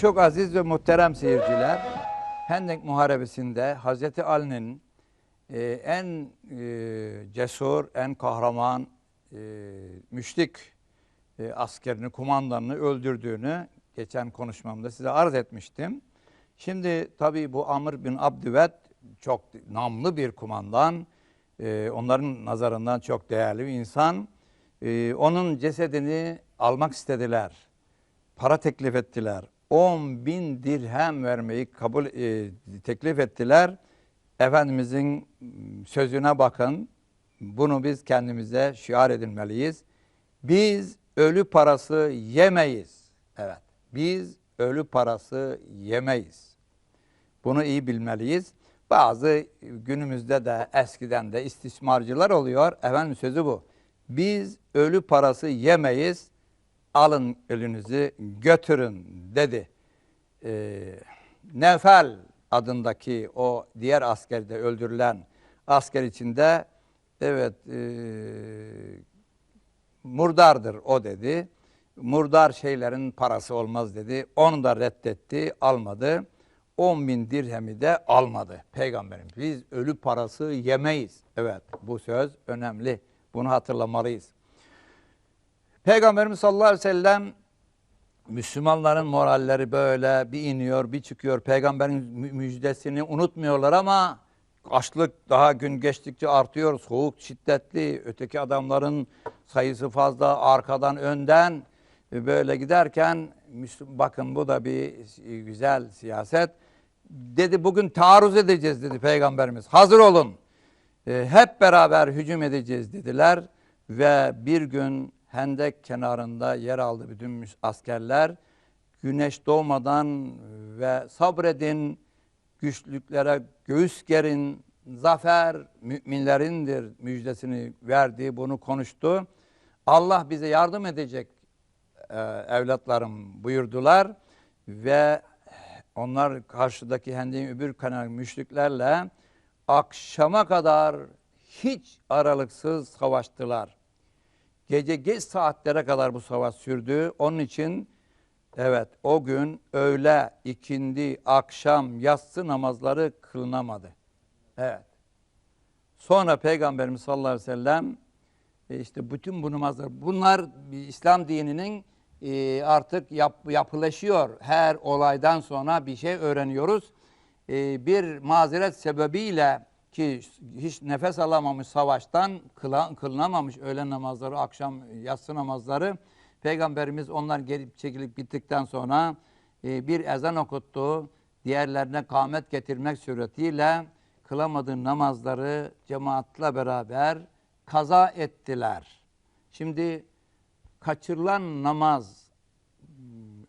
Çok aziz ve muhterem seyirciler, Hendek Muharebesi'nde Hazreti Ali'nin e, en e, cesur, en kahraman e, müşrik e, askerini, kumandanını öldürdüğünü geçen konuşmamda size arz etmiştim. Şimdi tabii bu Amr bin Abdüvet çok namlı bir kumandan. E, onların nazarından çok değerli bir insan. E, onun cesedini almak istediler. Para teklif ettiler. 10 bin dirhem vermeyi kabul e, teklif ettiler. Efendimizin sözüne bakın. Bunu biz kendimize şiar edinmeliyiz. Biz ölü parası yemeyiz. Evet. Biz ölü parası yemeyiz. Bunu iyi bilmeliyiz. Bazı günümüzde de eskiden de istismarcılar oluyor. Efendim sözü bu. Biz ölü parası yemeyiz. Alın ölünüzü götürün dedi. Ee, Nefel adındaki o diğer askerde öldürülen asker içinde evet e, murdardır o dedi. Murdar şeylerin parası olmaz dedi. Onu da reddetti, almadı. 10 bin dirhemi de almadı peygamberimiz. Biz ölü parası yemeyiz. Evet bu söz önemli. Bunu hatırlamalıyız. Peygamberimiz sallallahu aleyhi ve sellem Müslümanların moralleri böyle bir iniyor bir çıkıyor. Peygamberin mü- müjdesini unutmuyorlar ama açlık daha gün geçtikçe artıyor. Soğuk şiddetli. Öteki adamların sayısı fazla. Arkadan önden e, böyle giderken bakın bu da bir güzel siyaset. Dedi bugün taarruz edeceğiz dedi Peygamberimiz. Hazır olun. E, hep beraber hücum edeceğiz dediler ve bir gün Hendek kenarında yer aldı bütün askerler. Güneş doğmadan ve sabredin, güçlüklere göğüs gerin, zafer müminlerindir müjdesini verdi, bunu konuştu. Allah bize yardım edecek e, evlatlarım buyurdular ve onlar karşıdaki Hendek'in öbür kanal müşriklerle akşama kadar hiç aralıksız savaştılar. Gece geç saatlere kadar bu savaş sürdü. Onun için evet o gün öğle, ikindi, akşam, yatsı namazları kılınamadı. Evet. Sonra Peygamberimiz sallallahu aleyhi ve sellem e, işte bütün bu namazlar bunlar İslam dininin e, artık yap, yapılaşıyor. Her olaydan sonra bir şey öğreniyoruz. E, bir mazeret sebebiyle ki hiç nefes alamamış savaştan kılınamamış öğlen namazları, akşam yatsı namazları. Peygamberimiz onlar gelip çekilip bittikten sonra e, bir ezan okuttu. Diğerlerine kâmet getirmek suretiyle kılamadığı namazları cemaatle beraber kaza ettiler. Şimdi kaçırılan namaz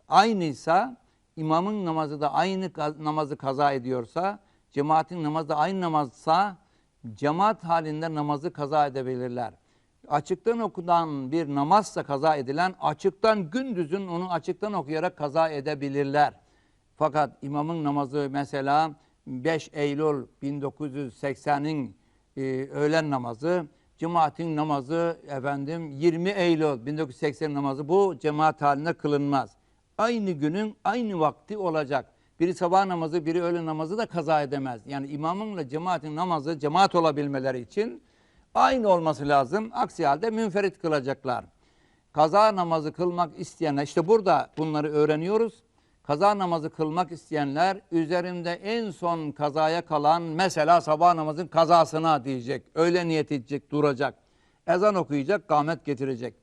aynıysa imamın namazı da aynı namazı kaza ediyorsa cemaatin namazı da aynı namazsa cemaat halinde namazı kaza edebilirler. Açıktan okunan bir namazsa kaza edilen açıktan gündüzün onu açıktan okuyarak kaza edebilirler. Fakat imamın namazı mesela 5 Eylül 1980'in e, öğlen namazı, cemaatin namazı efendim 20 Eylül 1980 namazı bu cemaat halinde kılınmaz. Aynı günün aynı vakti olacak. Biri sabah namazı, biri öğle namazı da kaza edemez. Yani imamınla cemaatin namazı cemaat olabilmeleri için aynı olması lazım. Aksi halde münferit kılacaklar. Kaza namazı kılmak isteyenler, işte burada bunları öğreniyoruz. Kaza namazı kılmak isteyenler üzerinde en son kazaya kalan mesela sabah namazın kazasına diyecek. Öyle niyet edecek, duracak. Ezan okuyacak, kâmet getirecek.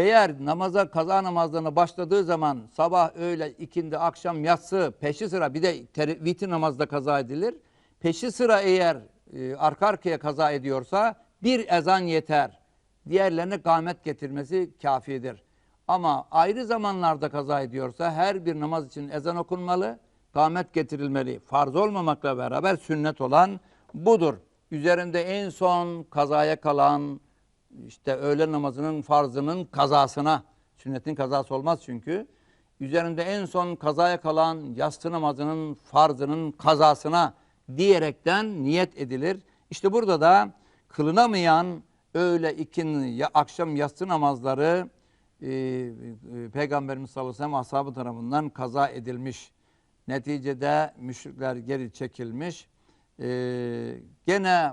Eğer namaza kaza namazlarına başladığı zaman sabah, öğle, ikindi, akşam, yatsı peşi sıra bir de vitir namazda kaza edilir. Peşi sıra eğer e, arka arkaya kaza ediyorsa bir ezan yeter. Diğerlerine kâmet getirmesi kafidir. Ama ayrı zamanlarda kaza ediyorsa her bir namaz için ezan okunmalı, kâmet getirilmeli. Farz olmamakla beraber sünnet olan budur. Üzerinde en son kazaya kalan işte öğle namazının farzının kazasına, sünnetin kazası olmaz çünkü. Üzerinde en son kazaya kalan yastı namazının farzının kazasına diyerekten niyet edilir. İşte burada da kılınamayan öğle, ikindi, ya akşam yastı namazları e, e, Peygamberimiz sallallahu aleyhi ve sellem ashabı tarafından kaza edilmiş. Neticede müşrikler geri çekilmiş. E, gene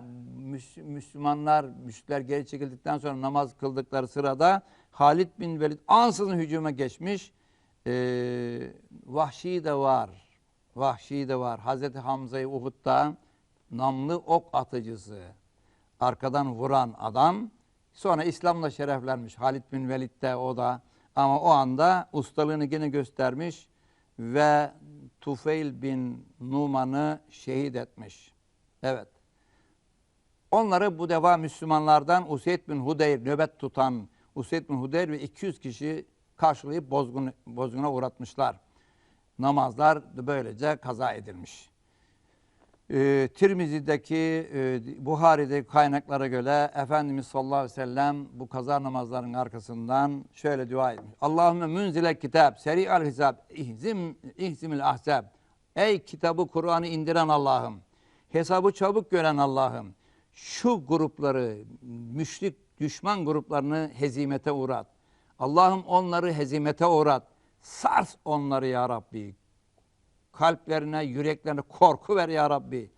Müslümanlar, müşrikler geri çekildikten sonra namaz kıldıkları sırada Halid bin Velid ansızın hücuma geçmiş. E, Vahşi de var. Vahşi de var. Hazreti Hamza'yı Uhud'da namlı ok atıcısı arkadan vuran adam sonra İslam'la şereflenmiş. Halid bin Velid de o da ama o anda ustalığını gene göstermiş ve Tufeil bin Numan'ı şehit etmiş. Evet. Onları bu deva Müslümanlardan Useyd bin Hudeyr nöbet tutan Useyd bin Hudeyr ve 200 kişi karşılayıp bozgun, bozguna uğratmışlar. Namazlar böylece kaza edilmiş. Ee, Tirmizi'deki, e, Buhari'deki kaynaklara göre Efendimiz sallallahu aleyhi ve sellem bu kaza namazlarının arkasından şöyle dua etmiş. Allahümme münzile kitap, seri'al hisab, ihzim, ihzimil ahzab. Ey kitabı Kur'an'ı indiren Allah'ım, hesabı çabuk gören Allah'ım, şu grupları, müşrik düşman gruplarını hezimete uğrat. Allah'ım onları hezimete uğrat. Sars onları ya Rabbi kalplerine, yüreklerine korku ver ya Rabbi.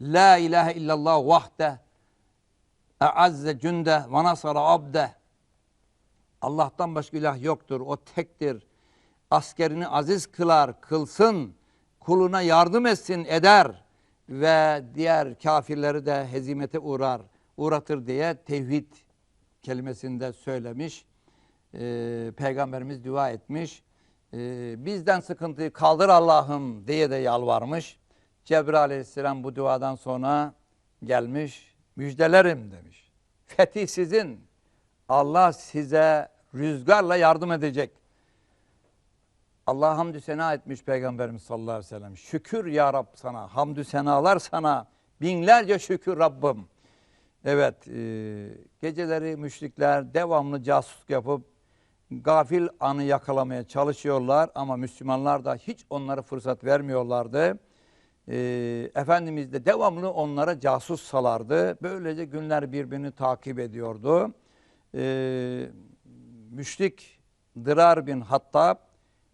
La ilahe illallah vahde e'azze cünde ve nasara abde. Allah'tan başka ilah yoktur. O tektir. Askerini aziz kılar, kılsın. Kuluna yardım etsin, eder. Ve diğer kafirleri de hezimete uğrar, uğratır diye tevhid kelimesinde söylemiş. Ee, Peygamberimiz dua etmiş. Ee, bizden sıkıntıyı kaldır Allah'ım diye de yalvarmış. Cebrail aleyhisselam bu duadan sonra gelmiş. Müjdelerim demiş. Fetih sizin. Allah size rüzgarla yardım edecek. Allah hamdü sena etmiş Peygamberimiz sallallahu aleyhi ve sellem. Şükür ya Rab sana. Hamdü senalar sana. Binlerce şükür Rabbim. Evet, e, geceleri müşrikler devamlı casusluk yapıp gafil anı yakalamaya çalışıyorlar ama Müslümanlar da hiç onlara fırsat vermiyorlardı. E, Efendimiz de devamlı onlara casus salardı. Böylece günler birbirini takip ediyordu. E, müşrik Dırar bin Hattab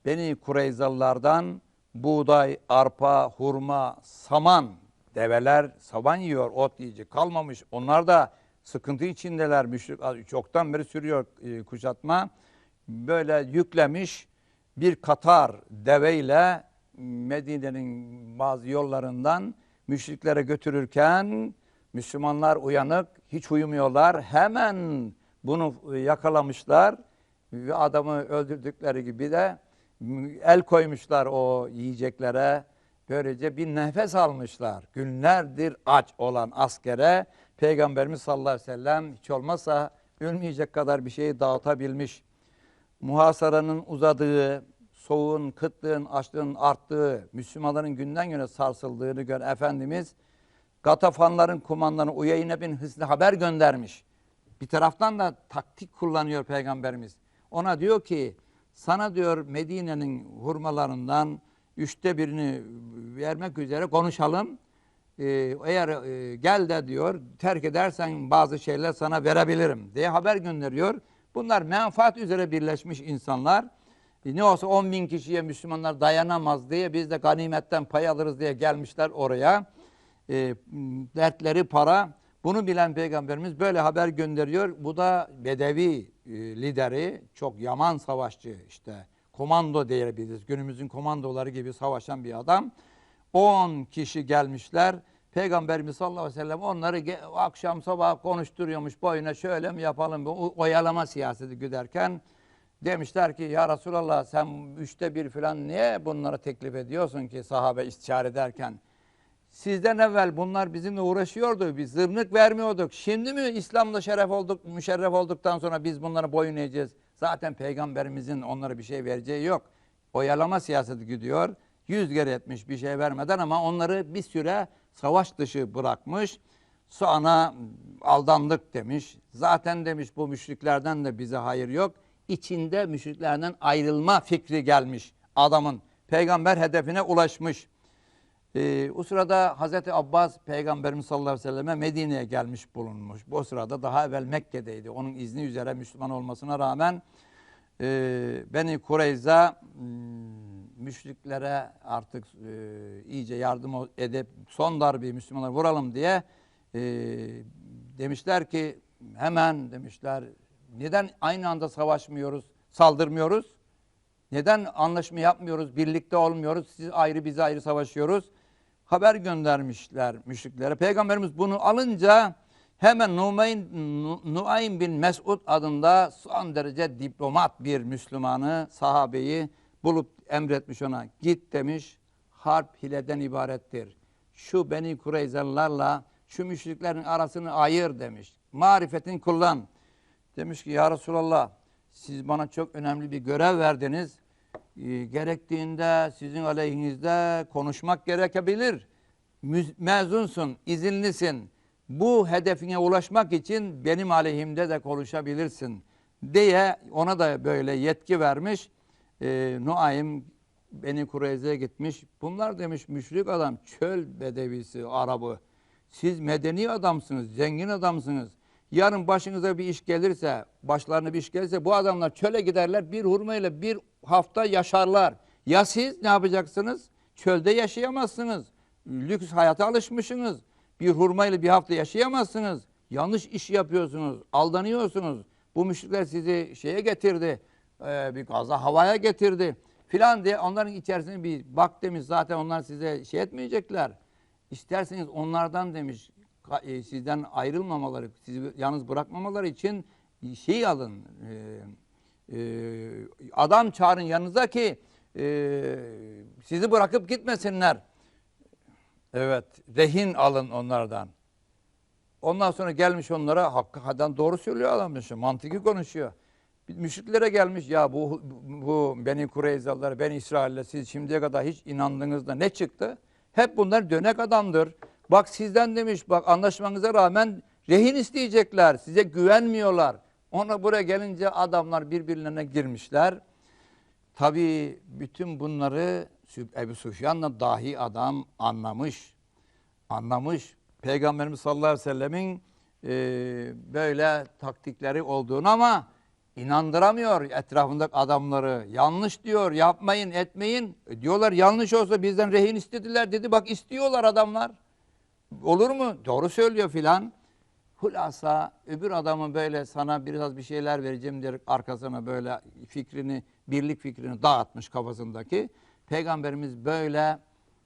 Beni Kureyzalılardan buğday, arpa, hurma, saman, develer saman yiyor, ot yiyecek kalmamış. Onlar da sıkıntı içindeler. Müşrik çoktan beri sürüyor e, kuşatma. Böyle yüklemiş bir Katar deveyle Medine'nin bazı yollarından müşriklere götürürken Müslümanlar uyanık, hiç uyumuyorlar. Hemen bunu yakalamışlar ve adamı öldürdükleri gibi de el koymuşlar o yiyeceklere. Böylece bir nefes almışlar. Günlerdir aç olan askere Peygamberimiz sallallahu aleyhi ve sellem hiç olmazsa ölmeyecek kadar bir şeyi dağıtabilmiş. Muhasaranın uzadığı, soğuğun, kıtlığın, açlığın arttığı, Müslümanların günden güne sarsıldığını gör Efendimiz Gatafanların kumandanı Uyeyne bin Hıslı haber göndermiş. Bir taraftan da taktik kullanıyor Peygamberimiz. Ona diyor ki sana diyor Medine'nin hurmalarından üçte birini vermek üzere konuşalım. Ee, eğer e, gel de diyor terk edersen bazı şeyler sana verebilirim diye haber gönderiyor. Bunlar menfaat üzere birleşmiş insanlar. E, ne olsa 10 bin kişiye Müslümanlar dayanamaz diye biz de ganimetten pay alırız diye gelmişler oraya. E, dertleri para. Bunu bilen peygamberimiz böyle haber gönderiyor. Bu da Bedevi e, lideri, çok yaman savaşçı işte komando diyebiliriz. Günümüzün komandoları gibi savaşan bir adam. 10 kişi gelmişler. Peygamberimiz sallallahu aleyhi ve sellem onları akşam sabah konuşturuyormuş boyuna şöyle mi yapalım o- oyalama siyaseti güderken demişler ki ya Resulallah sen üçte bir falan niye bunlara teklif ediyorsun ki sahabe istişare ederken Sizden evvel bunlar bizimle uğraşıyordu. Biz zırnık vermiyorduk. Şimdi mi İslam'da şeref olduk, müşerref olduktan sonra biz bunlara boyun eğeceğiz? Zaten peygamberimizin onlara bir şey vereceği yok. Oyalama siyaseti gidiyor. Yüz kere etmiş bir şey vermeden ama onları bir süre savaş dışı bırakmış. Sonra aldandık demiş. Zaten demiş bu müşriklerden de bize hayır yok. İçinde müşriklerden ayrılma fikri gelmiş adamın. Peygamber hedefine ulaşmış. Ee, o sırada Hazreti Abbas Peygamberimiz sallallahu aleyhi ve selleme Medine'ye gelmiş bulunmuş. Bu sırada daha evvel Mekke'deydi. Onun izni üzere Müslüman olmasına rağmen e, Beni Kureyza hmm, müşriklere artık e, iyice yardım edip son darbeyi Müslümanlara vuralım diye e, demişler ki hemen demişler neden aynı anda savaşmıyoruz, saldırmıyoruz? Neden anlaşma yapmıyoruz, birlikte olmuyoruz, siz ayrı biz ayrı savaşıyoruz? Haber göndermişler müşriklere. Peygamberimiz bunu alınca hemen Numayn, Nu- Nuaym bin Mesud adında son derece diplomat bir Müslümanı, sahabeyi bulup emretmiş ona. Git demiş, harp hileden ibarettir. Şu Beni Kureyzalılarla şu müşriklerin arasını ayır demiş. Marifetin kullan. Demiş ki ya Resulallah siz bana çok önemli bir görev verdiniz. Ee, gerektiğinde sizin aleyhinizde konuşmak gerekebilir. Mezunsun, izinlisin. Bu hedefine ulaşmak için benim aleyhimde de konuşabilirsin diye ona da böyle yetki vermiş. Ee, Nuaym Beni Kureyze'ye gitmiş. Bunlar demiş müşrik adam, çöl bedevisi, Arabı. Siz medeni adamsınız, zengin adamsınız. Yarın başınıza bir iş gelirse, başlarına bir iş gelirse bu adamlar çöle giderler, bir hurmayla bir hafta yaşarlar. Ya siz ne yapacaksınız? Çölde yaşayamazsınız. Lüks hayata alışmışsınız. Bir hurmayla bir hafta yaşayamazsınız. Yanlış iş yapıyorsunuz, aldanıyorsunuz. Bu müşrikler sizi şeye getirdi, e, bir gaza havaya getirdi filan diye onların içerisine bir bak demiş zaten onlar size şey etmeyecekler. İsterseniz onlardan demiş sizden ayrılmamaları, sizi yalnız bırakmamaları için şey alın, e, e, adam çağırın yanınıza ki e, sizi bırakıp gitmesinler. Evet, rehin alın onlardan. Ondan sonra gelmiş onlara hakikaten doğru söylüyor adam mantıki konuşuyor. Müşriklere gelmiş ya bu, bu Beni Kureyzalılar, Beni İsrailler siz şimdiye kadar hiç inandığınızda ne çıktı? Hep bunlar dönek adamdır. Bak sizden demiş bak anlaşmanıza rağmen rehin isteyecekler. Size güvenmiyorlar. Ona buraya gelince adamlar birbirlerine girmişler. Tabii bütün bunları Ebu Süfyan'la dahi adam anlamış. Anlamış. Peygamberimiz sallallahu aleyhi ve sellemin e, böyle taktikleri olduğunu ama inandıramıyor etrafındaki adamları. Yanlış diyor, yapmayın, etmeyin. E, diyorlar yanlış olsa bizden rehin istediler dedi. Bak istiyorlar adamlar. Olur mu? Doğru söylüyor filan. Hulasa öbür adamın böyle sana biraz bir şeyler vereceğim diyerek arkasına böyle fikrini, birlik fikrini dağıtmış kafasındaki. Peygamberimiz böyle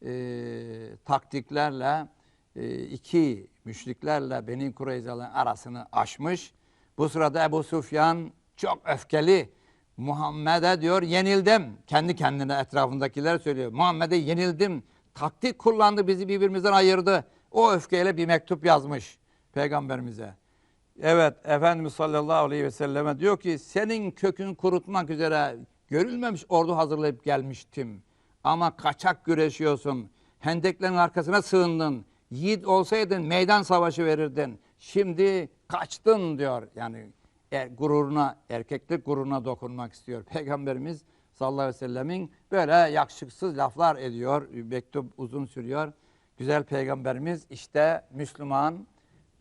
e, taktiklerle e, iki müşriklerle Beni Kureyzalı'nın arasını aşmış. Bu sırada Ebu Sufyan çok öfkeli. Muhammed'e diyor yenildim. Kendi kendine etrafındakiler söylüyor. Muhammed'e yenildim. Taktik kullandı bizi birbirimizden ayırdı. O öfkeyle bir mektup yazmış peygamberimize. Evet Efendimiz sallallahu aleyhi ve selleme diyor ki senin kökün kurutmak üzere görülmemiş ordu hazırlayıp gelmiştim. Ama kaçak güreşiyorsun. Hendeklerin arkasına sığındın. Yiğit olsaydın meydan savaşı verirdin. Şimdi kaçtın diyor. Yani er, gururuna, erkeklik gururuna dokunmak istiyor. Peygamberimiz sallallahu aleyhi ve sellemin böyle yakışıksız laflar ediyor. Mektup uzun sürüyor. Güzel peygamberimiz işte Müslüman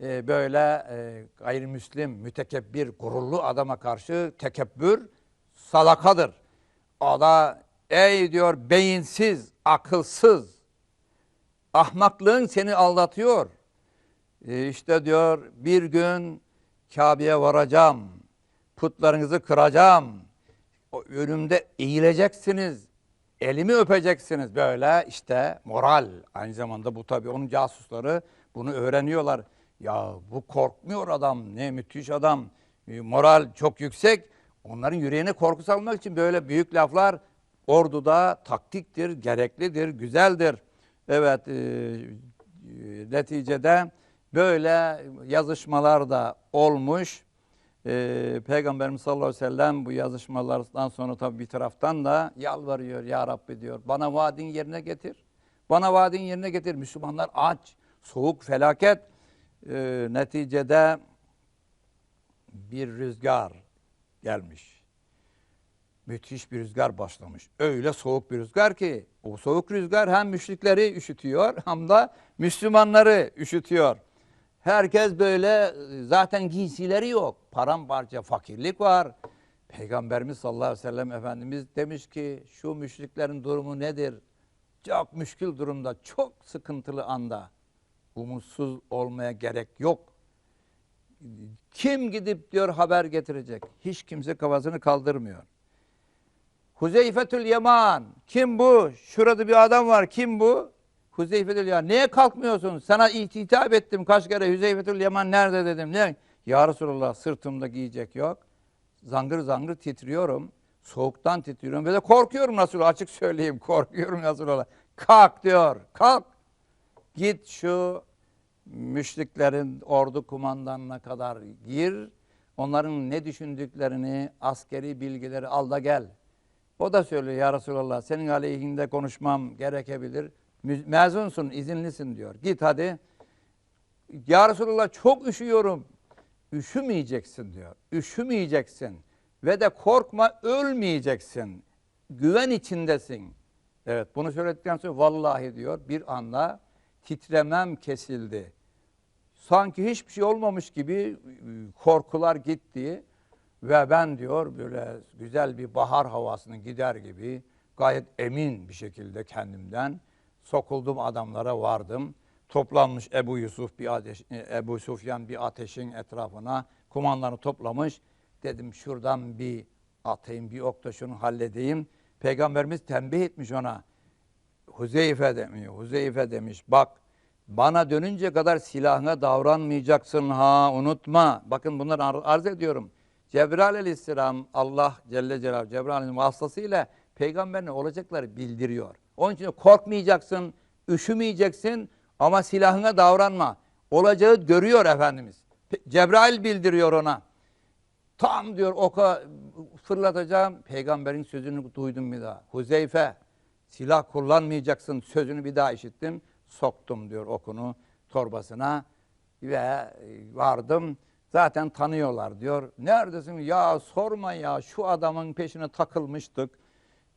e, böyle e, gayrimüslim, mütekebbir, gururlu adama karşı tekebbür sadakadır. O da ey diyor beyinsiz, akılsız, ahmaklığın seni aldatıyor. E, işte diyor bir gün Kabe'ye varacağım, putlarınızı kıracağım, önümde eğileceksiniz, elimi öpeceksiniz böyle işte moral. Aynı zamanda bu tabii onun casusları bunu öğreniyorlar. Ya bu korkmuyor adam ne müthiş adam E, moral çok yüksek. Onların yüreğine korku salmak için böyle büyük laflar orduda taktiktir, gereklidir, güzeldir. Evet e, e, neticede böyle yazışmalar da olmuş. Ee, Peygamberimiz sallallahu aleyhi ve sellem bu yazışmalardan sonra tabii bir taraftan da yalvarıyor ya Rabbi diyor. Bana vaadin yerine getir. Bana vaadin yerine getir. Müslümanlar aç, soğuk, felaket. Ee, neticede bir rüzgar gelmiş. Müthiş bir rüzgar başlamış. Öyle soğuk bir rüzgar ki o soğuk rüzgar hem müşrikleri üşütüyor hem de Müslümanları üşütüyor. Herkes böyle zaten giysileri yok. Paramparça fakirlik var. Peygamberimiz sallallahu aleyhi ve sellem Efendimiz demiş ki şu müşriklerin durumu nedir? Çok müşkül durumda, çok sıkıntılı anda. Umutsuz olmaya gerek yok. Kim gidip diyor haber getirecek? Hiç kimse kafasını kaldırmıyor. Huzeyfetül Yaman. Kim bu? Şurada bir adam var. Kim bu? Huzeyfetül Yaman. Niye kalkmıyorsun? Sana hitap ettim kaç kere. Huzeyfetül Yaman nerede dedim. Ne? Ya Resulallah sırtımda giyecek yok. Zangır zangır titriyorum. Soğuktan titriyorum. Ve de korkuyorum nasıl açık söyleyeyim. Korkuyorum Resulallah. Kalk diyor. Kalk. Git şu müşriklerin ordu kumandanına kadar gir. Onların ne düşündüklerini, askeri bilgileri al da gel. O da söylüyor ya Resulallah senin aleyhinde konuşmam gerekebilir. Mezunsun, izinlisin diyor. Git hadi. Ya Resulallah çok üşüyorum. Üşümeyeceksin diyor. Üşümeyeceksin. Ve de korkma ölmeyeceksin. Güven içindesin. Evet bunu söyledikten sonra vallahi diyor bir anda titremem kesildi. Sanki hiçbir şey olmamış gibi e, korkular gitti. Ve ben diyor böyle güzel bir bahar havasını gider gibi gayet emin bir şekilde kendimden sokuldum adamlara vardım. Toplanmış Ebu Yusuf bir ateş, e, Ebu Sufyan bir ateşin etrafına kumandanı toplamış. Dedim şuradan bir atayım bir ok da şunu halledeyim. Peygamberimiz tembih etmiş ona. Huzeyfe demiyor. Huzeyfe demiş bak bana dönünce kadar silahına davranmayacaksın ha unutma. Bakın bunları ar- arz ediyorum. Cebrail aleyhisselam Allah Celle Celaluhu Cebrail vasıtasıyla peygamberine olacakları bildiriyor. Onun için korkmayacaksın, üşümeyeceksin ama silahına davranma. Olacağı görüyor Efendimiz. Cebrail bildiriyor ona. Tam diyor oka fırlatacağım. Peygamberin sözünü duydum bir daha. Huzeyfe silah kullanmayacaksın sözünü bir daha işittim. Soktum diyor okunu torbasına ve vardım. Zaten tanıyorlar diyor. Neredesin? Ya sorma ya şu adamın peşine takılmıştık.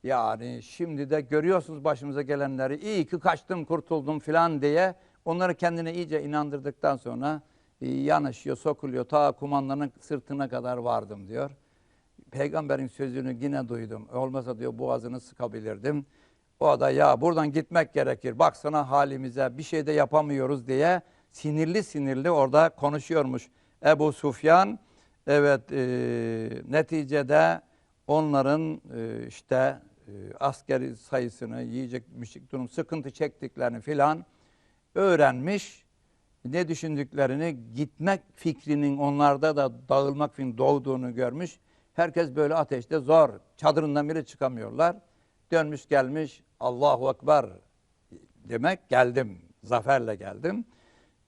Yani şimdi de görüyorsunuz başımıza gelenleri. İyi ki kaçtım kurtuldum filan diye onları kendine iyice inandırdıktan sonra e, yanaşıyor, sokuluyor. Ta kumandanın sırtına kadar vardım diyor. Peygamberin sözünü yine duydum. Olmasa diyor boğazını sıkabilirdim. O da ya buradan gitmek gerekir. Baksana halimize bir şey de yapamıyoruz diye sinirli sinirli orada konuşuyormuş. Ebu Sufyan evet e, neticede onların e, işte askeri sayısını yiyecek müşrik durum sıkıntı çektiklerini filan öğrenmiş. Ne düşündüklerini gitmek fikrinin onlarda da dağılmak fikrinin doğduğunu görmüş. Herkes böyle ateşte zor. Çadırından bile çıkamıyorlar. Dönmüş gelmiş Allahu Ekber demek geldim. Zaferle geldim.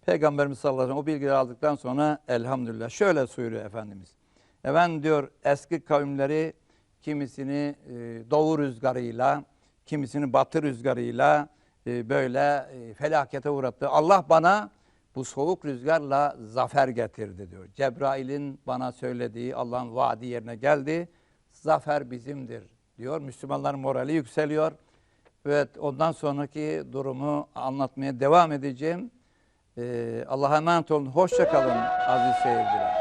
Peygamberimiz sallallahu aleyhi ve sellem o bilgileri aldıktan sonra elhamdülillah şöyle buyuruyor Efendimiz. Efendim diyor eski kavimleri kimisini e, doğu rüzgarıyla, kimisini batı rüzgarıyla e, böyle e, felakete uğrattı. Allah bana bu soğuk rüzgarla zafer getirdi diyor. Cebrail'in bana söylediği Allah'ın vaadi yerine geldi. Zafer bizimdir diyor. Müslümanların morali yükseliyor. Evet ondan sonraki durumu anlatmaya devam edeceğim. Ee, Allah'a emanet olun. Hoşça aziz seyirciler.